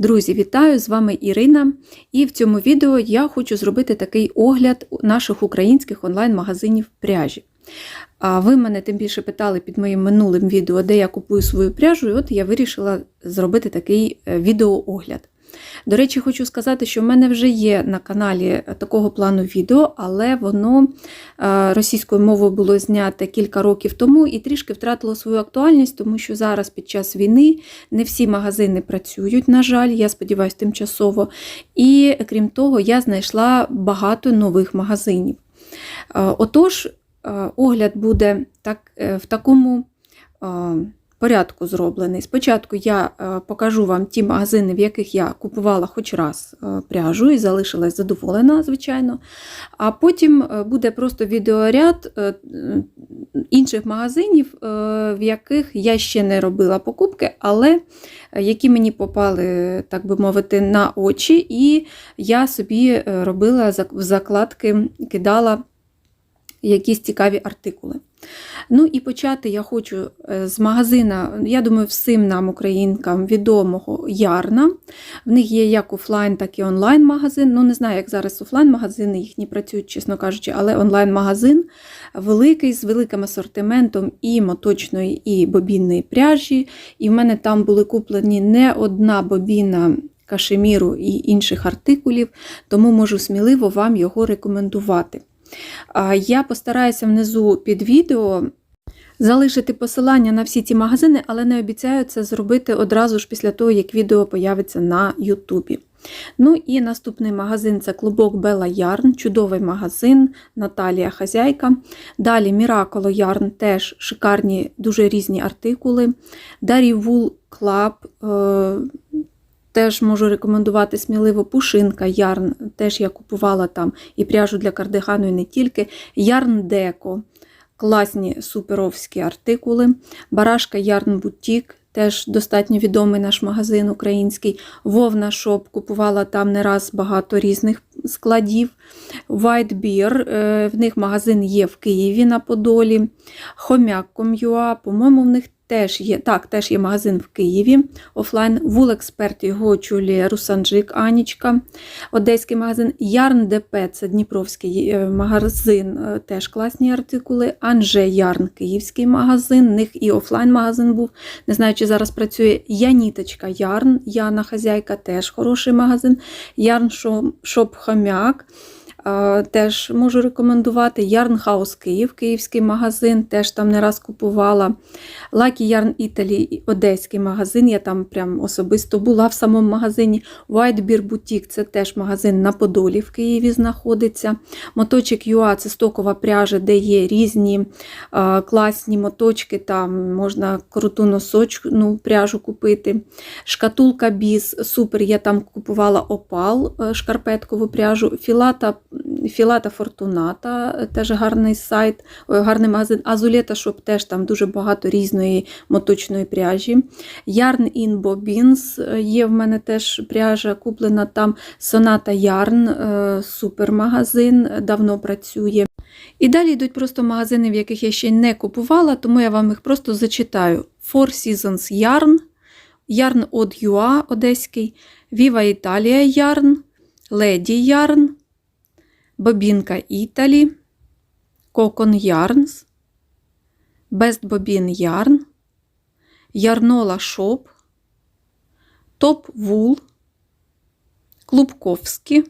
Друзі, вітаю! З вами Ірина. І в цьому відео я хочу зробити такий огляд наших українських онлайн-магазинів пряжі. Ви мене тим більше питали під моїм минулим відео, де я купую свою пряжу, і от я вирішила зробити такий е, відеоогляд. До речі, хочу сказати, що в мене вже є на каналі такого плану відео, але воно е, російською мовою було знято кілька років тому і трішки втратило свою актуальність, тому що зараз під час війни не всі магазини працюють, на жаль, я сподіваюся, тимчасово. І крім того, я знайшла багато нових магазинів. Е, отож, е, огляд буде так, в такому порядку зроблений. Спочатку я е, покажу вам ті магазини, в яких я купувала хоч раз е, пряжу і залишилась задоволена, звичайно. А потім е, буде просто відеоряд інших магазинів, в яких я ще не робила покупки, але які мені попали, так би мовити, на очі, і я собі робила закладки, кидала якісь цікаві артикули. Ну і почати я хочу е, з магазина, я думаю, всім нам, українкам, відомого Ярна. В них є як офлайн, так і онлайн-магазин. Ну, не знаю, як зараз офлайн-магазини їхні працюють, чесно кажучи, але онлайн-магазин великий, з великим асортиментом і моточної, і бобінної пряжі. І в мене там були куплені не одна бобіна. Кашеміру і інших артикулів, тому можу сміливо вам його рекомендувати. Я постараюся внизу під відео залишити посилання на всі ці магазини, але не обіцяю це зробити одразу ж після того, як відео появиться на Ютубі. Ну і наступний магазин це клубок Bella Yarn, чудовий магазин, Наталія Хазяйка. Далі Miracle Yarn, теж шикарні, дуже різні артикули. Дарі Wool Club, е, Теж можу рекомендувати сміливо пушинка, ярн, теж я купувала там і пряжу для кардигану, і не тільки. Ярн Деко, класні суперовські артикули. Барашка Ярн Бутік, теж достатньо відомий наш магазин український. Вовна Шоп, купувала там не раз багато різних складів. White Beer, е, в них магазин є в Києві на Подолі. Хомяк.com.ua, по-моєму, в них Теж є так, теж є магазин в Києві офлайн. Вулексперт його очолює Русанджик Анічка, одеський магазин. Ярн ДП це Дніпровський е, магазин, е, теж класні артикули. Анже Ярн Київський магазин, в них і офлайн-магазин був. Не знаю, чи зараз працює Яніточка Ярн, Яна Хазяйка, теж хороший магазин. Ярн Шоп Хомяк. Теж можу рекомендувати House Київ, київський магазин, теж там не раз купувала. Lucky Yarn Italy, одеський магазин. Я там прям особисто була в самому магазині. White Beer це теж магазин на Подолі в Києві знаходиться. Моточок UA це стокова пряжа, де є різні а, класні моточки, там можна круту носочну пряжу купити. Шкатулка Біз, супер, я там купувала опал, е, шкарпеткову пряжу, філата. Філата Фортуната, теж гарний сайт, гарний магазин. Азулета Шоп теж там дуже багато різної моточної пряжі. Yarn in Bobbins є в мене теж пряжа, куплена там Соната Yarn, е, супермагазин, давно працює. І далі йдуть просто магазини, в яких я ще не купувала, тому я вам їх просто зачитаю: Four Seasons Yarn, Yarn Od UA Одеський, Viva Italia Yarn, Lady Yarn, Бобінка Італі, Кокон Ярнс, Best Бобін Ярн, Ярнола Шоп, Топ Вул, Клубковські,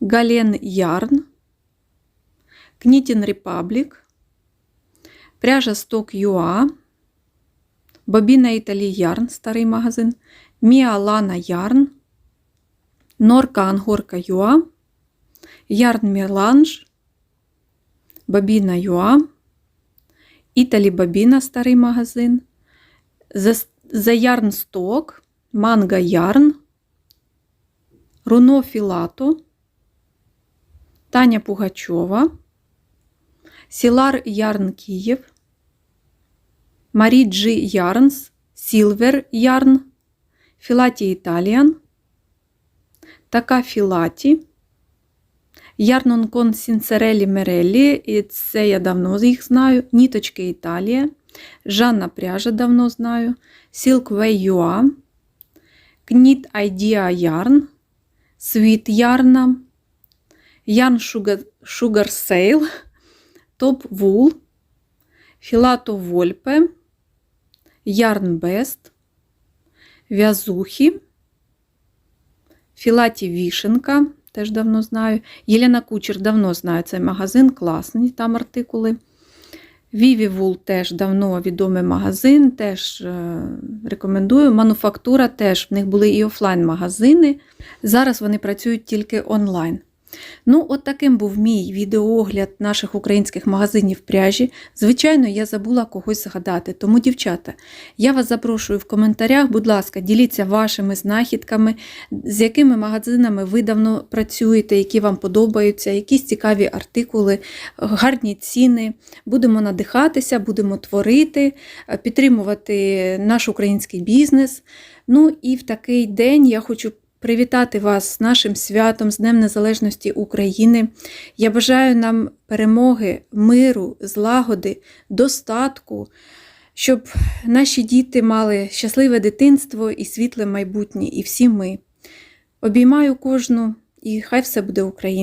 Гален Ярн, Кнітін Репаблік, Пряжа Сток Юа, Бобіна Італі Ярн, старий магазин, Міа Лана Ярн, Норка Ангорка Юа. Ярн Мірланж, Бабіна Юа, Італі Бабіна старий магазин, The Yarn Stock, Манга Ярн, Руно Філато, Таня Пугачова, Сілар Ярн Київ, Марі Джі Ярнс, Сілвер Ярн, Філаті Італіан, Така Філаті. Ярнонкон Сінцерелі Мерелі, і це я давно їх знаю. Ніточки Італія, Жанна Пряжа давно знаю, Silkway Юа, Knit Idea Yarn, Sweet Yarn, Yarn Sugar, Sale, Top Wool, Filato Volpe, Yarn Best, В'язухи, Філаті Вішенка, теж давно знаю. Єлена Кучер давно знаю цей магазин, класний там артикули. Віві Вул теж давно відомий магазин, теж е, рекомендую. Мануфактура теж, в них були і офлайн-магазини. Зараз вони працюють тільки онлайн. Ну, от таким був мій відеоогляд наших українських магазинів пряжі. Звичайно, я забула когось згадати. Тому, дівчата, я вас запрошую в коментарях, будь ласка, діліться вашими знахідками, з якими магазинами ви давно працюєте, які вам подобаються, якісь цікаві артикули, гарні ціни. Будемо надихатися, будемо творити, підтримувати наш український бізнес. Ну і в такий день я хочу привітати вас з нашим святом, з Днем Незалежності України. Я бажаю нам перемоги, миру, злагоди, достатку, щоб наші діти мали щасливе дитинство і світле майбутнє, і всі ми. Обіймаю кожну, і хай все буде Україна!